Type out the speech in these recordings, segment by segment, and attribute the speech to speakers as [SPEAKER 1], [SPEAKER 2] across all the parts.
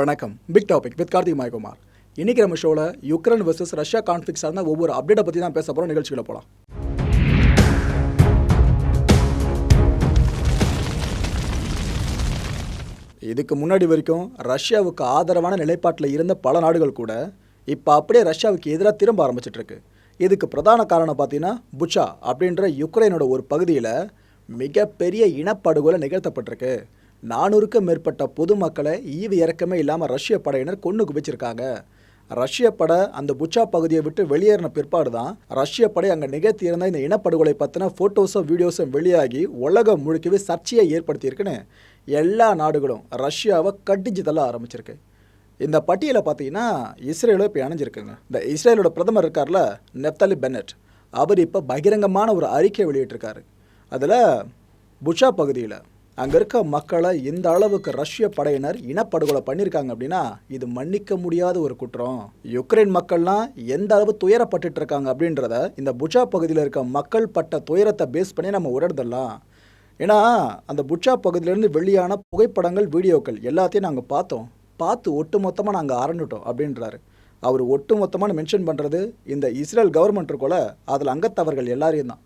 [SPEAKER 1] வணக்கம். Big topic with Karthik Mayakumar இன்னைக்கு நம்ம ஷோவில் யுக்ரைன் வர்சஸ் ரஷ்யா கான்ஃபிளிக் சார்ந்த ஒவ்வொரு அப்டேட்டை பற்றி தான் பேச போகிறோம் நிகழ்ச்சியில் போகலாம் இதுக்கு முன்னாடி வரைக்கும் ரஷ்யாவுக்கு ஆதரவான நிலைப்பாட்டில் இருந்த பல நாடுகள் கூட இப்போ அப்படியே ரஷ்யாவுக்கு எதிராக திரும்ப ஆரம்பிச்சிட்ருக்கு இதுக்கு பிரதான காரணம் பார்த்தீங்கன்னா புச்சா அப்படின்ற யுக்ரைனோட ஒரு பகுதியில் மிகப்பெரிய இனப்படுகொலை நிகழ்த்தப்பட்டிருக்கு. நானூறுக்கும் மேற்பட்ட பொதுமக்களை ஈவு இறக்கமே இல்லாமல் ரஷ்ய படையினர் கொண்டு குவிச்சிருக்காங்க. ரஷ்ய படை அந்த புச்சா பகுதியை விட்டு வெளியேறின பிற்பாடு தான் ரஷ்ய படை அங்கே நிகழ்த்தியிருந்த இந்த இனப்படுகொலை பற்றின ஃபோட்டோஸும் வீடியோஸும் வெளியாகி உலகம் முழுக்கவே சர்ச்சையை ஏற்படுத்தியிருக்குன்னு எல்லா நாடுகளும் ரஷ்யாவை கட்டிஞ்சு தள்ள ஆரம்பிச்சிருக்கு. இந்த பட்டியலை பார்த்தீங்கன்னா இஸ்ரேலும் இப்போ இணைஞ்சிருக்குங்க. இந்த இஸ்ரேலோட பிரதமர் இருக்கார்ல நெத்தாலி பென்னட். அவர் இப்போ பகிரங்கமான ஒரு அறிக்கை வெளியிட்டிருக்காரு. அதில் புஷா பகுதியில் அங்கே இருக்க மக்களை இந்த அளவுக்கு ரஷ்ய படையினர் இனப்படுகொலை பண்ணியிருக்காங்க அப்படின்னா இது மன்னிக்க முடியாத ஒரு குற்றம். யுக்ரைன் மக்கள்லாம் எந்த அளவு துயரப்பட்டுட்டு இருக்காங்க அப்படின்றத இந்த புஷா பகுதியில் இருக்க மக்கள் பட்ட துயரத்தை பேஸ் பண்ணி நம்ம உணர்ந்துடலாம். ஏன்னா அந்த புட்சா பகுதியிலேருந்து வெளியான புகைப்படங்கள் வீடியோக்கள் எல்லாத்தையும் நாங்கள் பார்த்தோம். பார்த்து ஒட்டு மொத்தமாக நாங்கள் அரண்டுட்டோம் அப்படின்றாரு. அவர் ஒட்டு மொத்தமாக மென்ஷன் பண்ணுறது இந்த இஸ்ரேல் கவர்மெண்ட் இருக்கோல அதில் அங்கத்தவர்கள் எல்லாரையும் தான்.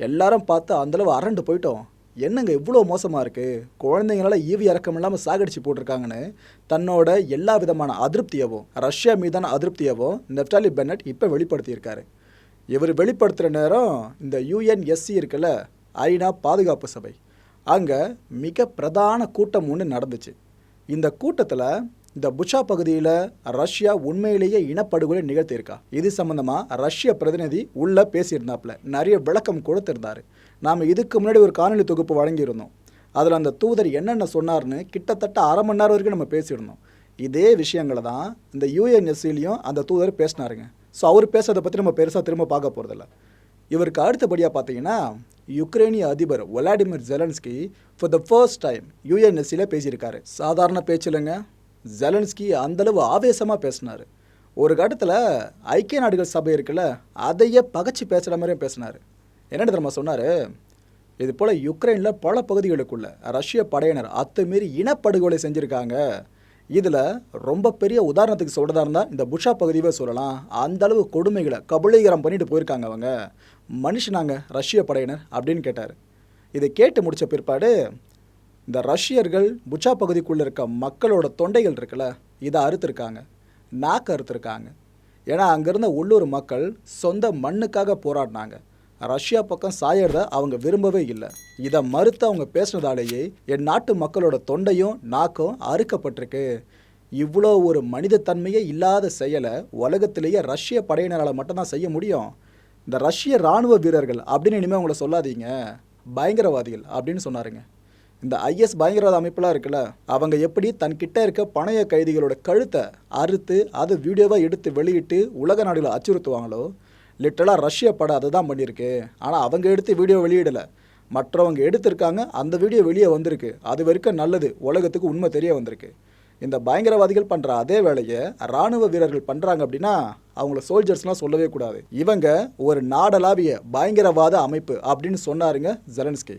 [SPEAKER 1] எல்லாரும் பார்த்து அந்தளவு அரண்டு போயிட்டோம். என்னங்க இவ்வளோ மோசமாக இருக்குது குழந்தைங்களால ஈவி இறக்கம் இல்லாமல் சாகடிச்சு போட்டிருக்காங்கன்னு தன்னோட எல்லா விதமான அதிருப்தியவும் ரஷ்யா மீதான அதிருப்தியவும் நெப்டாலி பென்னட் இப்போ வெளிப்படுத்தியிருக்காரு. இவர் வெளிப்படுத்துகிற நேரம் இந்த யுஎன்எஸ்சி இருக்குல்ல ஐநா பாதுகாப்பு சபை. அங்கே மிக பிரதான கூட்டம் ஒன்று நடந்துச்சு. இந்த கூட்டத்தில் இந்த புஷா பகுதியில் ரஷ்யா உண்மையிலேயே இனப்படுகொலை நிகழ்த்தியிருக்கா. இது சம்மந்தமாக ரஷ்ய பிரதிநிதி உள்ளே பேசியிருந்தாப்புல. நிறைய விளக்கம் கொடுத்துருந்தாரு. நாம் இதுக்கு முன்னாடி ஒரு காணொலி தொகுப்பு வழங்கியிருந்தோம். அதில் அந்த தூதர் என்னென்ன சொன்னார்னு கிட்டத்தட்ட அரை மணி நேரம் வரைக்கும் நம்ம பேசியிருந்தோம். இதே விஷயங்களை தான் இந்த யூஎன்எஸ்சிலையும் அந்த தூதர் பேசினாருங்க. ஸோ அவர் பேசுறதை பற்றி நம்ம பெருசாக திரும்ப பார்க்க போகிறதில்ல இவருக்கு அடுத்தபடியாக பார்த்தீங்கன்னா யுக்ரைனிய அதிபர் Volodymyr Zelensky for the first time யூஎன்எஸ்சியில் பேசியிருக்காரு. சாதாரண பேச்சிலங்க ஜெலன்ஸ்கி அந்தளவு ஆவேசமாக பேசினார். ஒரு கட்டத்தில் ஐக்கிய நாடுகள் சபை இருக்குல்ல அதையே பகச்சு பேசுகிற மாதிரியும் பேசினார். என்ன தெரியுமா சொன்னார்? இது போல் யுக்ரைனில் பல பகுதிகளுக்குள்ள ரஷ்ய படையினர் அத்துமீறி இனப்படுகொலை செஞ்சுருக்காங்க. இதில் ரொம்ப பெரிய உதாரணத்துக்கு சொல்கிறதா இருந்தால் இந்த புஷா பகுதியவே சொல்லலாம். அந்த அளவு கொடுமைகளை கபலீகரம் பண்ணிட்டு போயிருக்காங்க அவங்க. மனுஷனாங்க ரஷ்ய படையினர் அப்படின்னு கேட்டார். இதை கேட்டு முடித்த பிற்பாடு இந்த ரஷ்யர்கள் புச்சா பகுதிக்குள்ளே இருக்க மக்களோட தொண்டைகள் இருக்குல்ல இதை அறுத்துருக்காங்க. நாக்கு அறுத்துருக்காங்க. ஏன்னா அங்கேருந்த உள்ளூர் மக்கள் சொந்த மண்ணுக்காக போராடினாங்க. ரஷ்யா பக்கம் சாயறத அவங்க விரும்பவே இல்லை. இதை மறுத்து அவங்க பேசினதாலேயே என் நாட்டு மக்களோட தொண்டையும் நாக்கும் அறுக்கப்பட்டிருக்கு. இவ்வளோ ஒரு மனிதத்தன்மையே இல்லாத செயலை உலகத்திலேயே ரஷ்ய படையினரால் மட்டும்தான் செய்ய முடியும். இந்த ரஷ்ய இராணுவ வீரர்கள் அப்படின்னு இனிமேல் அவங்கள சொல்லாதீங்க. பயங்கரவாதிகள் அப்படின்னு சொன்னாருங்க. இந்த ஐஎஸ் பயங்கரவாத அமைப்புலாம் இருக்குல்ல அவங்க எப்படி தன்கிட்ட இருக்க பணைய கைதிகளோட கழுத்தை அறுத்து அதை வீடியோவாக எடுத்து வெளியிட்டு உலக நாடுகளை அச்சுறுத்துவாங்களோ லிட்டலாக ரஷ்ய படம் அதை தான் பண்ணியிருக்கு. ஆனால் அவங்க எடுத்து வீடியோ வெளியிடலை. மற்றவங்க எடுத்திருக்காங்க அந்த வீடியோ வெளியே வந்திருக்கு. அது வரைக்கும் நல்லது. உலகத்துக்கு உண்மை தெரிய வந்திருக்கு. இந்த பயங்கரவாதிகள் பண்ணுற அதே வேலையை இராணுவ வீரர்கள் பண்ணுறாங்க அப்படின்னா அவங்கள சோல்ஜர்ஸ்லாம் சொல்லவே கூடாது. இவங்க ஒரு நாடளாவிய பயங்கரவாத அமைப்பு அப்படின்னு சொன்னாருங்க ஜெலன்ஸ்கி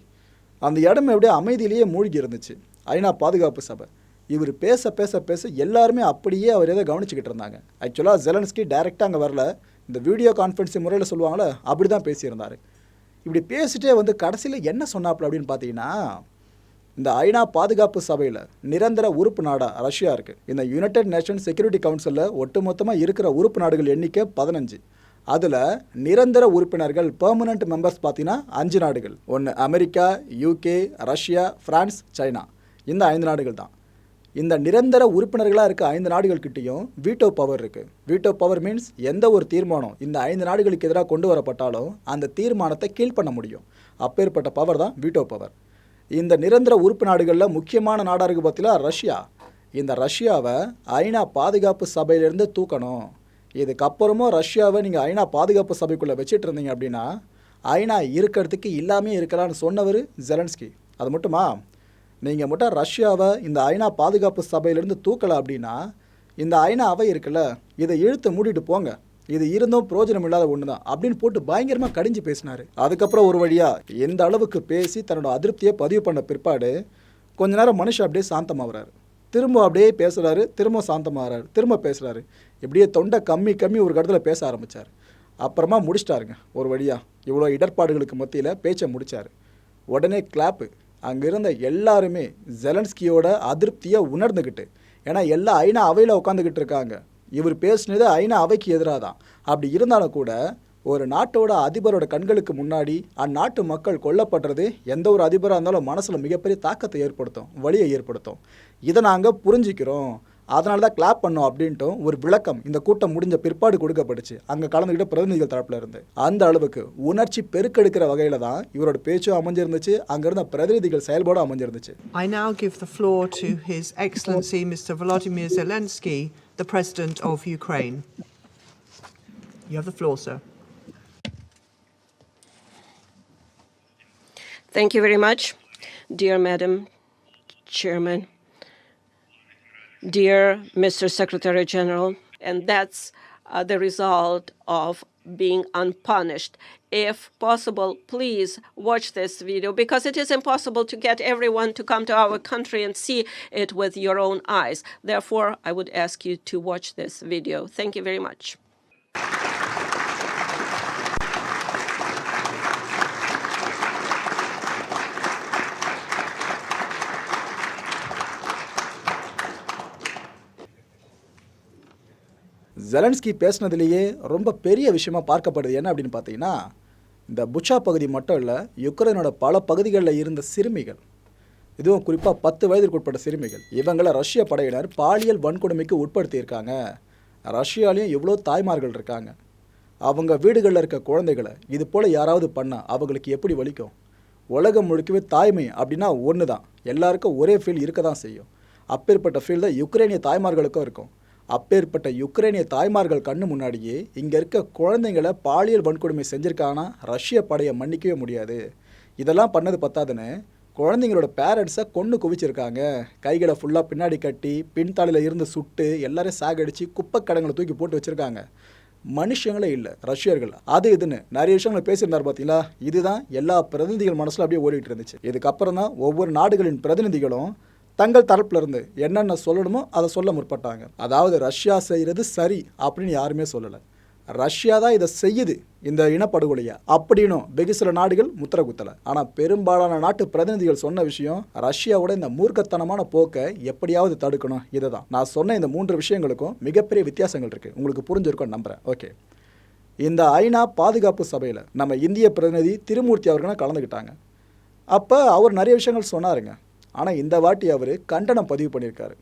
[SPEAKER 1] அந்த இடம் எப்படியே அமைதியிலேயே மூழ்கி இருந்துச்சு. ஐநா பாதுகாப்பு சபை. இவர் பேச பேச பேச எல்லாருமே அப்படியே அவர் எதை கவனிச்சுக்கிட்டு இருந்தாங்க. ஆக்சுவலாக ஜெலன்ஸ்கி டைரெக்டாக அங்கே வரல. இந்த வீடியோ கான்ஃபரன்ஸிங் முறையில் சொல்லுவாங்களே அப்படி தான் பேசியிருந்தார். இப்படி பேசிட்டே வந்து கடைசியில் என்ன சொன்னாப்புல அப்படின்னு பார்த்தீங்கன்னா இந்த ஐநா பாதுகாப்பு சபையில் நிரந்தர உறுப்பு நாடாக ரஷ்யா இருக்குது இந்த யுனைடெட் நேஷன் செக்யூரிட்டி கவுன்சிலில் ஒட்டுமொத்தமாக இருக்கிற உறுப்பு நாடுகள் எண்ணிக்கை பதினஞ்சு. அதில் நிரந்தர உறுப்பினர்கள் பெர்மனண்ட் மெம்பர்ஸ் பார்த்தீங்கன்னா அஞ்சு நாடுகள். ஒன்று America UK Russia France China இந்த ஐந்து நாடுகள் தான். இந்த நிரந்தர உறுப்பினர்களாக இருக்க ஐந்து நாடுகள்கிட்டையும் வீட்டோ பவர் இருக்குது வீட்டோ பவர் மீன்ஸ் எந்த ஒரு தீர்மானம் இந்த ஐந்து நாடுகளுக்கு எதிராக கொண்டு வரப்பட்டாலும் அந்த தீர்மானத்தை கீழ் பண்ண முடியும். அப்பேற்பட்ட பவர் தான் வீட்டோ பவர் இந்த நிரந்தர உறுப்பு நாடுகளில் முக்கியமான நாடாக இருக்குது பார்த்தீங்களா ரஷ்யா. இந்த ரஷ்யாவை ஐநா பாதுகாப்பு சபையிலேருந்து தூக்கணும். இதுக்கப்புறமும் ரஷ்யாவை நீங்கள் ஐநா பாதுகாப்பு சபைக்குள்ளே வச்சுட்டு இருந்தீங்க அப்படின்னா ஐநா இருக்கிறதுக்கு இல்லாமே இருக்கலாம்னு சொன்னவர் ஜெலன்ஸ்கி அது மட்டுமா? நீங்கள் மட்டும் ரஷ்யாவை இந்த ஐநா பாதுகாப்பு சபையிலேருந்து தூக்கலை அப்படின்னா இந்த ஐநா அவை இருக்குல்ல இதை இழுத்து மூடிட்டு போங்க. இது இருந்தும் பிரோஜனம் இல்லாத ஒன்று தான் அப்படின்னு போட்டு பயங்கரமாக கடிஞ்சு பேசினார். அதுக்கப்புறம் ஒரு வழியாக எந்த அளவுக்கு பேசி தன்னோட அதிருப்தியை பதிவு பண்ண பிற்பாடு கொஞ்ச நேரம் மனுஷன் அப்படியே சாந்தமாகறாரு திரும்ப அப்படியே பேசுகிறாரு திரும்ப சாந்தமாகறாரு திரும்ப பேசுகிறாரு இப்படியே தொண்டை கம்மி கம்மி ஒரு இடத்துல பேச ஆரம்பித்தார் அப்புறமா முடிச்சிட்டாருங்க ஒரு வழியாக இவ்வளோ இடர்பாடுகளுக்கு மத்தியில் பேச்சை முடித்தார் உடனே கிளாப்பு அங்கே இருந்த எல்லாருமே ஜெலன்ஸ்கியோட அதிருப்தியை உணர்ந்துக்கிட்டு ஏன்னா எல்லா ஐநா அவையில் உட்காந்துக்கிட்டு இருக்காங்க. இவர் பேசினது ஐநா அவைக்கு எதிராக தான். அப்படி இருந்தாலும் கூட ஒரு நாட்டோட அதிபரோட கண்களுக்கு முன்னாடி அந்நாட்டு மக்கள் கொல்லப்படுறது எந்த ஒரு அதிபராக இருந்தாலும் மனசில் மிகப்பெரிய தாக்கத்தை ஏற்படுத்தும் வலியை ஏற்படுத்தும். இதை நாங்கள் புரிஞ்சுக்கிறோம். அதனால தான் கிளாப் பண்ணோம் அப்படின்ட்டும் ஒரு விளக்கம் இந்த கூட்டம் முடிஞ்ச பிற்பாடு கொடுக்கப்பட்டுச்சு அங்கே கலந்துக்கிட்ட பிரதிநிதிகள் தரப்புல இருந்து அந்த அளவுக்கு உணர்ச்சி பெருக்கெடுக்கிற வகையில் தான் இவரோட பேச்சும் அமைஞ்சிருந்துச்சு அங்கே இருந்த பிரதிநிதிகள் செயல்பாடும் அமைஞ்சிருந்துச்சு
[SPEAKER 2] I now give the floor to His Excellency Mr. Volodymyr Zelensky, the President of Ukraine. You have the floor, sir.
[SPEAKER 3] Thank you very much, dear Madam Chairman, dear Mr. Secretary General, and that's uh, the result of being unpunished. If possible, please watch this video because it is impossible to get everyone to come to our country and see it with your own eyes. Therefore, I would ask you to watch this video. Thank you very much.
[SPEAKER 1] Zelensky பேசுனதுலேயே ரொம்ப பெரிய விஷயமா பார்க்கப்படுது. என்ன அப்படின்னு பார்த்தீங்கன்னா இந்த Bucha பகுதி மட்டும் இல்லை யுக்ரைனோட பல பகுதிகளில் இருந்த சிறுமிகள். இதுவும் குறிப்பாக பத்து வயதிற்கு உட்பட்ட சிறுமிகள். இவங்களை ரஷ்ய படையினர் பாலியல் வன்கொடுமைக்கு உட்படுத்தியிருக்காங்க. ரஷ்யாலையும் எவ்வளோ தாய்மார்கள் இருக்காங்க. அவங்க வீடுகளில் இருக்க குழந்தைகளை இது போல் யாராவது பண்ணால் அவங்களுக்கு எப்படி வலிக்கும்? உலகம் முழுக்கவே தாய்மை அப்படின்னா ஒன்று தான் எல்லாருக்கும் ஒரே ஃபீல் இருக்க தான் செய்யும். அப்பேற்பட்ட ஃபீல் தான் யுக்ரைனிய தாய்மார்களுக்கும் இருக்கும். அப்பேற்பட்ட யுக்ரைனிய தாய்மார்கள் கண்ணு முன்னாடியே இங்கே இருக்க குழந்தைங்களை பாலியல் வன்கொடுமை செஞ்சுருக்காங்கன்னா ரஷ்ய படையை மன்னிக்கவே முடியாது. இதெல்லாம் பண்ணது பத்தாதுன்னு குழந்தைங்களோட பேரண்ட்ஸை கொன்று குவிச்சிருக்காங்க. கைகளை ஃபுல்லாக பின்னாடி கட்டி பின்தாளில் இருந்து சுட்டு எல்லாரையும் சாகடிச்சு குப்பைக்கடங்களை தூக்கி போட்டு வச்சுருக்காங்க. மனுஷங்களே இல்லை ரஷ்யர்கள். அது இதுன்னு நிறைய விஷயங்களை பேசியிருந்தார் பார்த்தீங்களா இதுதான் எல்லா பிரதிநிதிகள் மனசில் அப்படியே ஓடிட்டு இருந்துச்சு. இதுக்கப்புறம் தான் ஒவ்வொரு நாடுகளின் பிரதிநிதிகளும் தங்கள் தரப்புல இருந்து என்னென்ன சொல்லணுமோ அதை சொல்ல முற்பட்டாங்க. அதாவது ரஷ்யா செய்கிறது சரி அப்படின்னு யாருமே சொல்லலை. ரஷ்யா தான் இதை செய்யுது இந்த இனப்படுகொலையை. அப்படின்னும் வெகு சில நாடுகள் முத்திர குத்தலை. ஆனால் பெரும்பாலான நாட்டு பிரதிநிதிகள் சொன்ன விஷயம் ரஷ்யாவோட இந்த மூர்க்கத்தனமான போக்கை எப்படியாவது தடுக்கணும் இதை தான் நான் சொன்ன இந்த மூன்று விஷயங்களுக்கும் மிகப்பெரிய வித்தியாசங்கள் இருக்குது உங்களுக்கு புரிஞ்சிருக்கும் நம்புகிறேன் ஓகே. இந்த ஐநா பாதுகாப்பு சபையில் நம்ம இந்திய பிரதிநிதி திருமூர்த்தி அவர்களும் கலந்துக்கிட்டாங்க. அப்போ அவர் நிறைய விஷயங்கள் சொன்னாருங்க. ஆனால் இந்த வாட்டி அவர் கண்டனம் பதிவு பண்ணியிருக்காரு.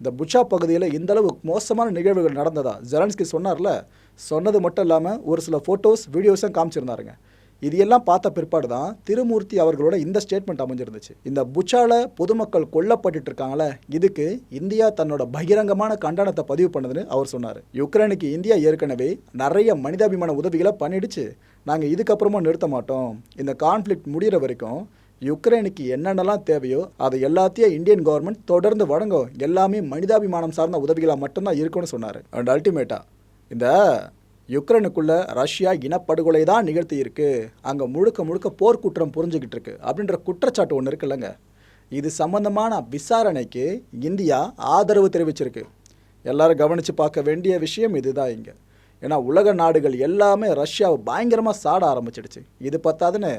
[SPEAKER 1] இந்த புச்சா பகுதியில் இந்தளவு மோசமான நிகழ்வுகள் நடந்ததா? ஜெலன்ஸ்கி சொன்னார்ல சொன்னது மட்டும் இல்லாமல் ஒரு சில ஃபோட்டோஸ் வீடியோஸும் காமிச்சிருந்தாருங்க. இது எல்லாம் பார்த்த பிற்பாடு தான் திருமூர்த்தி அவர்களோட இந்த ஸ்டேட்மெண்ட் அமைஞ்சிருந்துச்சு. இந்த புச்சால பொதுமக்கள் கொல்லப்பட்டு இருக்காங்களே இதுக்கு இந்தியா தன்னோட பகிரங்கமான கண்டனத்தை பதிவு பண்ணதுன்னு அவர் சொன்னார். யுக்ரைனுக்கு இந்தியா ஏற்கனவே நிறைய மனிதாபிமான உதவிகளை பண்ணிடுச்சு. நாங்கள் இதுக்கப்புறமா நிறுத்த மாட்டோம். இந்த கான்ஃப்ளிக்ட் முடிகிற வரைக்கும் யுக்ரைனுக்கு என்னென்னலாம் தேவையோ அதை எல்லாத்தையும் இந்தியன் கவர்மெண்ட் தொடர்ந்து வழங்கும். எல்லாமே மனிதாபிமானம் சார்ந்த உதவிகளாக மட்டும்தான் இருக்கும்னு சொன்னார். அண்ட் அல்டிமேட்டாக இந்த யுக்ரைனுக்குள்ள ரஷ்யா இனப்படுகொலை தான் நிகழ்த்தி இருக்கு. அங்கே முழுக்க முழுக்க போர்க்குற்றம் புரிஞ்சுக்கிட்டு இருக்கு. அப்படின்ற குற்றச்சாட்டு ஒன்று இருக்குல்லங்க. இது சம்பந்தமான விசாரணைக்கு இந்தியா ஆதரவு தெரிவிச்சிருக்கு. எல்லாரும் கவனித்து பார்க்க வேண்டிய விஷயம் இதுதான் இங்கே. ஏன்னா உலக நாடுகள் எல்லாமே ரஷ்யாவை பயங்கரமாக சாட ஆரம்பிச்சிடுச்சு. இது பத்தாதுன்னு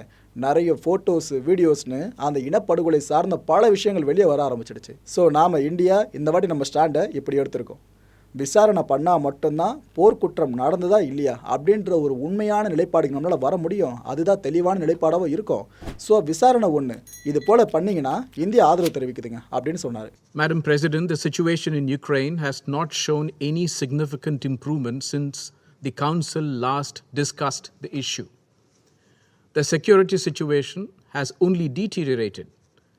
[SPEAKER 1] நிறைய ஃபோட்டோஸ் வீடியோஸ்னு அந்த இனப்படுகொலை சார்ந்த பல விஷயங்கள் வெளியே வர ஆரம்பிச்சிடுச்சு. ஸோ நாம் இந்தியா இந்த வாட்டி நம்ம ஸ்டாண்டை இப்படி எடுத்திருக்கோம். விசாரணை பண்ணால் மட்டும்தான் போர்க்குற்றம் நடந்ததா இல்லையா அப்படின்ற ஒரு உண்மையான நிலைப்பாடுக்கு நம்மளால் வர முடியும். அதுதான் தெளிவான நிலைப்பாடாகவும் இருக்கும். ஸோ விசாரணை ஒன்று இது போல் பண்ணிங்கன்னா இந்தியா ஆதரவு தெரிவிக்குதுங்க அப்படின்னு சொன்னார்.
[SPEAKER 4] Madam president the situation in Ukraine has not shown any significant improvement since the council last discussed the issue The security situation has only deteriorated,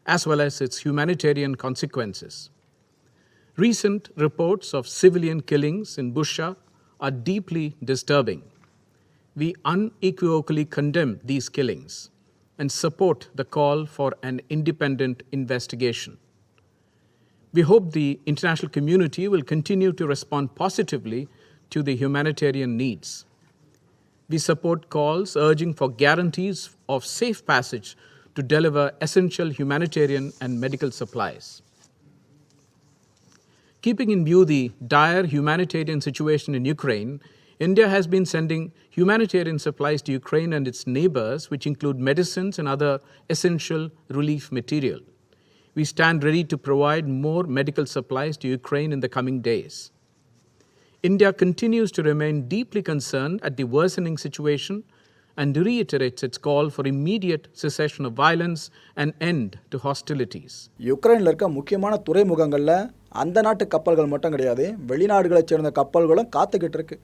[SPEAKER 4] as well as its humanitarian consequences. Recent reports of civilian killings in Busha are deeply disturbing. We unequivocally condemn these killings and support the call for an independent investigation. We hope the international community will continue to respond positively to the humanitarian needs. We support calls urging for guarantees of safe passage to deliver essential humanitarian and medical supplies. Keeping in view the dire humanitarian situation in Ukraine, India has been sending humanitarian supplies to Ukraine and its neighbors, which include medicines and other essential relief material. We stand ready to provide more medical supplies to Ukraine in the coming days. India continues to remain deeply concerned at the worsening situation and reiterates its call for immediate cessation of violence and end to hostilities.
[SPEAKER 1] யுக்ரைனில் இருக்க முக்கியமான துறைமுகங்களில் அந்த நாட்டு கப்பல்கள் மட்டும் கிடையாது. வெளிநாடுகளைச் சேர்ந்த கப்பல்களும் காத்துக்கிட்டு இருக்கு.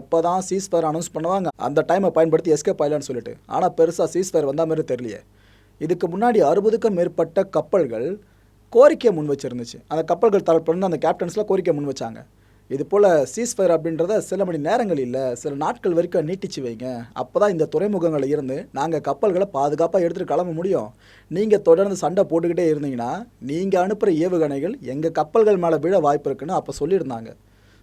[SPEAKER 1] எப்போ தான் சீஸ்ஃபயர் அனௌன்ஸ் பண்ணுவாங்க அந்த டைமை பயன்படுத்தி எஸ்கேப் ஆயிலான்னு சொல்லிட்டு. ஆனால் பெருசாக சீஸ்ஃபயர் வந்த மாதிரி தெரியலையே. இதுக்கு முன்னாடி அறுபதுக்கும் மேற்பட்ட கப்பல்கள் கோரிக்கையை முன் வச்சிருந்துச்சு அந்த கப்பல்கள் தரப்பிலிருந்து அந்த கேப்டன்ஸ்லாம் கோரிக்கை முன் வச்சாங்க இது போல் சீஸ்ஃபயர் அப்படின்றத சில மணி நேரங்கள் இல்லை சில நாட்கள் வரைக்கும் நீட்டிச்சு வைங்க. அப்போ தான் இந்த துறைமுகங்களில் இருந்து நாங்கள் கப்பல்களை பாதுகாப்பாக எடுத்துகிட்டு கிளம்ப முடியும். நீங்கள் தொடர்ந்து சண்டை போட்டுக்கிட்டே இருந்தீங்கன்னா நீங்கள் அனுப்புகிற ஏவுகணைகள் எங்கள் கப்பல்கள் மேலே விழ வாய்ப்பு இருக்குன்னு அப்போ சொல்லியிருந்தாங்க.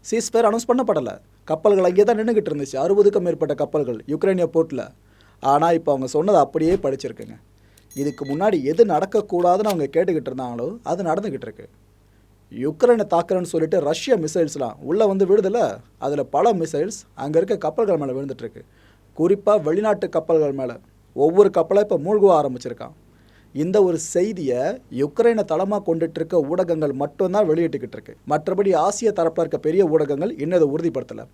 [SPEAKER 1] சீஸ்ஃபயர் அனௌன்ஸ் பண்ணப்படலை. கப்பல்கள் அங்கே தான் நின்றுக்கிட்டு இருந்துச்சு. அறுபதுக்கும் மேற்பட்ட கப்பல்கள் யுக்ரைனிய போர்ட்டில் ஆனால் இப்போ அவங்க சொன்னதை அப்படியே படிச்சிருக்குங்க. இதுக்கு முன்னாடி எது நடக்கக்கூடாதுன்னு அவங்க கேட்டுக்கிட்டு இருந்தாங்களோ அது நடந்துக்கிட்டு இருக்கு. யுக்ரைனை தாக்குறேன்னு சொல்லிட்டு ரஷ்ய மிசைல்ஸ்லாம் உள்ளே வந்து விடுதல அதில் பல மிசைல்ஸ் அங்கே இருக்க கப்பல்கள் மேலே விழுந்துட்டுருக்கு. குறிப்பாக வெளிநாட்டு கப்பல்கள் மேலே. ஒவ்வொரு கப்பலாக இப்போ மூழ்குவ ஆரம்பிச்சிருக்கான். இந்த ஒரு செய்தியை யுக்ரைனை தளமாக கொண்டுட்டு இருக்க ஊடகங்கள் மட்டும்தான் வெளியிட்டுக்கிட்டு இருக்கு மற்றபடி ஆசிய தரப்பில் இருக்க பெரிய ஊடகங்கள் இன்னும் உறுதிப்படுத்தலை.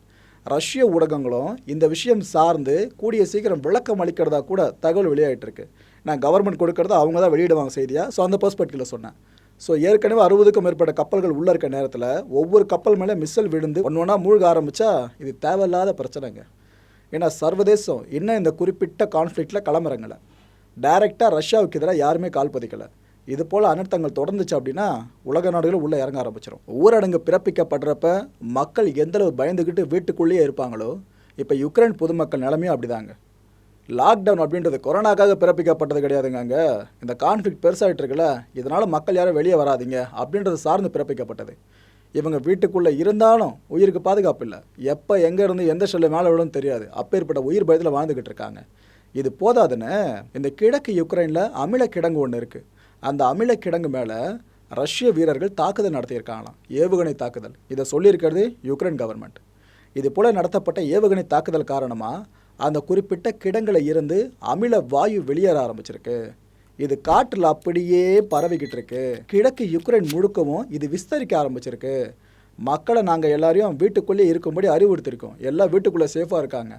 [SPEAKER 1] ரஷ்ய ஊடகங்களும் இந்த விஷயம் சார்ந்து கூடிய சீக்கிரம் விளக்கம் அளிக்கிறதா கூட தகவல் வெளியாகிட்டு இருக்கு நான் கவர்மெண்ட் கொடுக்கறத அவங்க தான் வெளியிடுவாங்க செய்தியாக ஸோ அந்த பர்ஸ்பெக்டிவில் சொன்னேன். ஸோ ஏற்கனவே அறுபதுக்கும் மேற்பட்ட கப்பல்கள் உள்ளே இருக்க நேரத்தில் ஒவ்வொரு கப்பல் மேலே மிஸ்ஸல் விழுந்து ஒன்று ஒன்றா மூழ்க ஆரம்பித்தா இது தேவையில்லாத பிரச்சனைங்க. ஏன்னா சர்வதேசம் இன்னும் இந்த குறிப்பிட்ட கான்ஃப்ளிக்டில் களமிறங்கலை டைரெக்டாக ரஷ்யாவுக்கு எதிராக யாருமே கால் பதிக்கலை. இது போல் அனர்த்தங்கள் தொடர்ந்துச்சு அப்படின்னா உலக நாடுகளும் உள்ளே இறங்க ஆரம்பிச்சிடும் ஊரடங்கு பிறப்பிக்கப்படுறப்ப மக்கள் எந்தளவு பயந்துக்கிட்டு வீட்டுக்குள்ளேயே இருப்பாங்களோ இப்போ யுக்ரைன் பொதுமக்கள் நிலைமையும் அப்படிதாங்க. லாக்டவுன் அப்படின்றது கொரோனாக்காக பிறப்பிக்கப்பட்டது கிடையாதுங்க அங்கே. இந்த கான்ஃப்ளிக் பெருசாகிட்டு இருக்குல்ல இதனால் மக்கள் யாரும் வெளியே வராதீங்க அப்படின்றது சார்ந்து பிறப்பிக்கப்பட்டது. இவங்க வீட்டுக்குள்ளே இருந்தாலும் உயிருக்கு பாதுகாப்பு இல்லை. எப்போ எங்கே இருந்து எந்த செல்ல மேலே விழுன்னு தெரியாது. அப்பேற்பட்ட உயிர் பயத்தில் வாழ்ந்துக்கிட்டு இருக்காங்க. இது போதாதுன்னு இந்த கிழக்கு யுக்ரைனில் அமில கிடங்கு ஒன்று இருக்குது அந்த அமில கிடங்கு மேலே ரஷ்ய வீரர்கள் தாக்குதல் நடத்தியிருக்காங்களாம். ஏவுகணை தாக்குதல். இதை சொல்லியிருக்கிறது யுக்ரைன் கவர்மெண்ட் இது போல் நடத்தப்பட்ட ஏவுகணை தாக்குதல் காரணமாக அந்த குறிப்பிட்ட கிடங்களில் இருந்து அமில வாயு வெளியேற ஆரம்பிச்சிருக்கு. இது காற்றில் அப்படியே பரவிக்கிட்டு இருக்கு. கிழக்கு யுக்ரைன் முழுக்கவும் இது விஸ்தரிக்க ஆரம்பிச்சிருக்கு. மக்களை நாங்கள் எல்லாரையும் வீட்டுக்குள்ளே இருக்கும்படி அறிவுறுத்திருக்கோம். எல்லாம் வீட்டுக்குள்ளே சேஃபாக இருக்காங்க.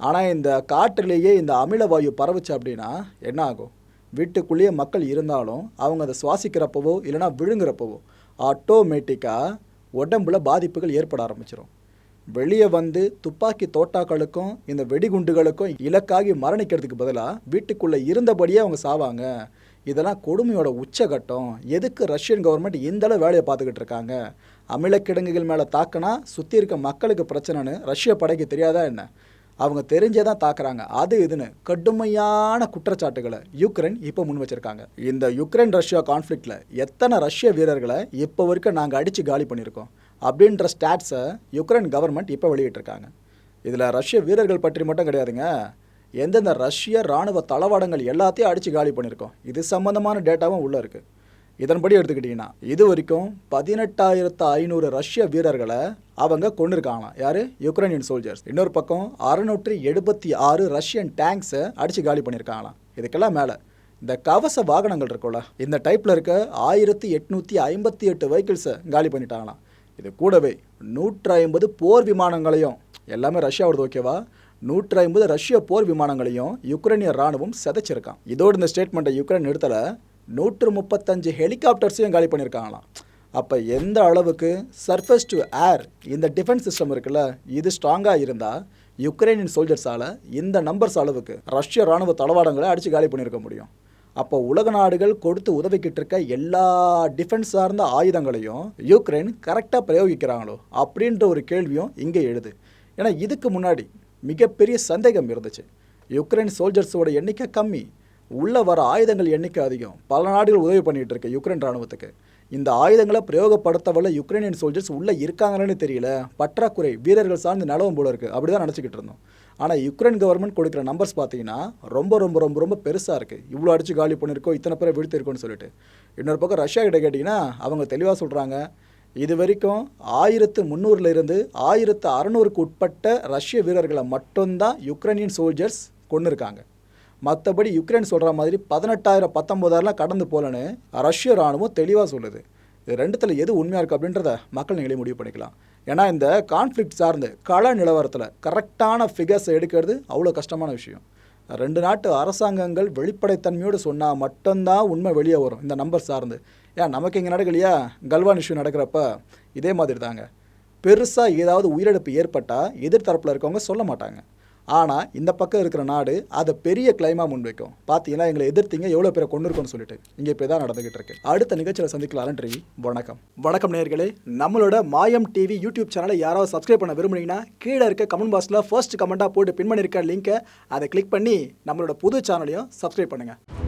[SPEAKER 1] ஆனால் இந்த காற்றிலேயே இந்த அமில வாயு பரவுச்சு அப்படின்னா என்ன ஆகும்? வீட்டுக்குள்ளேயே மக்கள் இருந்தாலும் அவங்க அதை சுவாசிக்கிறப்பவோ இல்லைன்னா விழுங்குறப்பவோ ஆட்டோமேட்டிக்காக உடம்புல பாதிப்புகள் ஏற்பட ஆரம்பிச்சிடும் வெளியே வந்து துப்பாக்கி தோட்டாக்களுக்கும் இந்த வெடிகுண்டுகளுக்கும் இலக்காகி மரணிக்கிறதுக்கு பதிலாக வீட்டுக்குள்ளே இருந்தபடியே அவங்க சாவாங்க. இதெல்லாம் கொடுமையோட உச்சகட்டம். எதுக்கு ரஷ்யன் கவர்மெண்ட் இந்தளவு வேலையை பார்த்துக்கிட்டு இருக்காங்க? அமிலக்கிடங்குகள் மேலே தாக்கினா சுற்றி இருக்க மக்களுக்கு பிரச்சனைன்னு ரஷ்ய படைக்கு தெரியாதா என்ன? அவங்க தெரிஞ்சே தான் தாக்குறாங்க. அது இதுன்னு கடுமையான குற்றச்சாட்டுகளை யுக்ரைன் இப்போ முன் வச்சிருக்காங்க. இந்த யுக்ரைன் ரஷ்யா கான்ஃப்ளிக்டில் எத்தனை ரஷ்ய வீரர்களை இப்போ வரைக்கும் நாங்கள் அடித்து காலி பண்ணியிருக்கோம்? அப்படின்ற ஸ்டாட்ஸை யுக்ரைன் கவர்மெண்ட் இப்போ வெளியிட்டிருக்காங்க. இதில் ரஷ்ய வீரர்கள் பற்றி மட்டும் கிடையாதுங்க. எந்தெந்த ரஷ்ய இராணுவ தளவாடங்கள் எல்லாத்தையும் அடித்து காலி பண்ணியிருக்கோம். இது சம்மந்தமான டேட்டாவும் உள்ளே இருக்குது இதன்படி எடுத்துக்கிட்டிங்கன்னா இது வரைக்கும் பதினெட்டாயிரத்து ஐநூறு ரஷ்ய வீரர்களை அவங்க கொண்டிருக்காங்களாம் யார்? யுக்ரைனியன் சோல்ஜர்ஸ் இன்னொரு பக்கம் அறுநூற்றி எழுபத்தி ஆறு ரஷ்யன் டேங்க்ஸை அடித்து காலி பண்ணியிருக்காங்களாம். இதுக்கெல்லாம் மேலே. இந்த கவச வாகனங்கள் இருக்கும்ல இந்த டைப்பில் இருக்க ஆயிரத்தி எட்நூற்றி ஐம்பத்தி எட்டு வெஹிக்கிள்ஸை காலி பண்ணிட்டாங்களாம். இது கூடவே நூற்றி ஐம்பது போர் விமானங்களையும் எல்லாமே ரஷ்யாவோடது ஓகேவா நூற்றி ஐம்பது ரஷ்ய போர் விமானங்களையும் யுக்ரைனிய ராணுவம் சிதைச்சிருக்கான். இதோடு இந்த ஸ்டேட்மெண்ட்டை யுக்ரைன் நிறுத்தலை நூற்று முப்பத்தஞ்சு ஹெலிகாப்டர்ஸையும் காலி பண்ணியிருக்காங்களாம் அப்போ எந்த அளவுக்கு சர்ஃபேஸ் டு ஏர் இந்த டிஃபென்ஸ் சிஸ்டம் இருக்குல்ல இது ஸ்ட்ராங்காக இருந்தால் யுக்ரைனின் சோல்ஜர்ஸால் இந்த நம்பர்ஸ் அளவுக்கு ரஷ்ய ராணுவ தளவாடங்களை அடித்து காலி பண்ணியிருக்க முடியும். அப்போ உலக நாடுகள் கொடுத்து உதவிக்கிட்டு இருக்க எல்லா டிஃபென்ஸ் சார்ந்த ஆயுதங்களையும் யுக்ரைன் கரெக்டாக பிரயோகிக்கிறாங்களோ அப்படின்ற ஒரு கேள்வியும் இங்கே எழுது. ஏன்னா இதுக்கு முன்னாடி மிகப்பெரிய சந்தேகம் இருந்துச்சு. யுக்ரைன் சோல்ஜர்ஸோட எண்ணிக்கை கம்மி. உள்ளே வர ஆயுதங்கள் எண்ணிக்கை அதிகம். பல நாடுகள் உதவி பண்ணிகிட்டு இருக்கு யுக்ரைன் ராணுவத்துக்கு இந்த ஆயுதங்களை பிரயோகப்படுத்தவல்ல யுக்ரைனியன் சோல்ஜர்ஸ் உள்ளே இருக்காங்கன்னு தெரியல. பற்றாக்குறை வீரர்கள் சார்ந்து நிலவும் போல இருக்குது அப்படி தான் நினச்சிக்கிட்டு இருந்தோம். ஆனால் யுக்ரைன் கவர்மெண்ட் கொடுக்குற நம்பர்ஸ் பார்த்தீங்கன்னா ரொம்ப ரொம்ப ரொம்ப ரொம்ப பெருசாக இருக்குது இவ்வளோ அடித்து காலி பண்ணியிருக்கோம் இத்தனை பேரை வீழ்த்திருக்கோன்னு சொல்லிட்டு. இன்னொரு பக்கம் ரஷ்யா கிட்ட கேட்டிங்கன்னா அவங்க தெளிவாக சொல்கிறாங்க இது வரைக்கும் ஆயிரத்து முந்நூறுலேருந்து ஆயிரத்து அறநூறுக்கு உட்பட்ட ரஷ்ய வீரர்களை மட்டும்தான் யுக்ரைனியன் சோல்ஜர்ஸ் கொண்டு இருக்காங்க மற்றபடி யுக்ரைன் சொல்கிற மாதிரி பதினெட்டாயிரம் பத்தொம்போதாயிரம்லாம் கடந்து போகலன்னு ரஷ்ய ராணுவம் தெளிவாக சொல்லுது. இது ரெண்டுத்தில் எது உண்மையாக இருக்குது அப்படின்றத மக்கள் நீங்களே முடிவு பண்ணிக்கலாம். ஏன்னா இந்த கான்ஃப்ளிக்ட் சார்ந்து கள நிலவரத்தில் கரெக்டான ஃபிகர்ஸ் எடுக்கிறது அவ்வளோ கஷ்டமான விஷயம். ரெண்டு நாட்டு அரசாங்கங்கள் வெளிப்படைத்தன்மையோடு சொன்னால் மட்டும்தான் உண்மை வெளியே வரும் இந்த நம்பர் சார்ந்து. ஏன் நமக்கு இங்கே நடக்கலையா? கல்வான் இஷ்யூ நடக்கிறப்ப இதே மாதிரி தாங்க பெருசாக ஏதாவது உயிரிழப்பு ஏற்பட்டால் எதிர்த்தரப்பில் இருக்கவங்க சொல்ல மாட்டாங்க. ஆனால் இந்த பக்கம் இருக்கிற நாடு அதை பெரிய கிளைமாக முன்வைக்கும். பார்த்தீங்கன்னா எங்களை எதிர்த்தீங்க எவ்வளோ பேரை கொண்டு இருக்கோம்னு சொல்லிட்டு. இங்கே இப்போ தான் நடந்துகிட்டு இருக்கு. அடுத்த நிகழ்ச்சியில் சந்திக்கலாம் நன்றி வணக்கம். வணக்கம் நேர்களே நம்மளோட மாயம் டிவி யூடியூப் சேனலை யாராவது சப்ஸ்கிரைப் பண்ண விரும்புனீங்கன்னா கீழே இருக்க கமெண்ட் பாக்ஸில் ஃபர்ஸ்ட் கமெண்ட்டாக போட்டு பின் பண்ணியிருக்க லிங்கை அதை கிளிக் பண்ணி நம்மளோட புது சேனலையும் சப்ஸ்கிரைப் பண்ணுங்கள்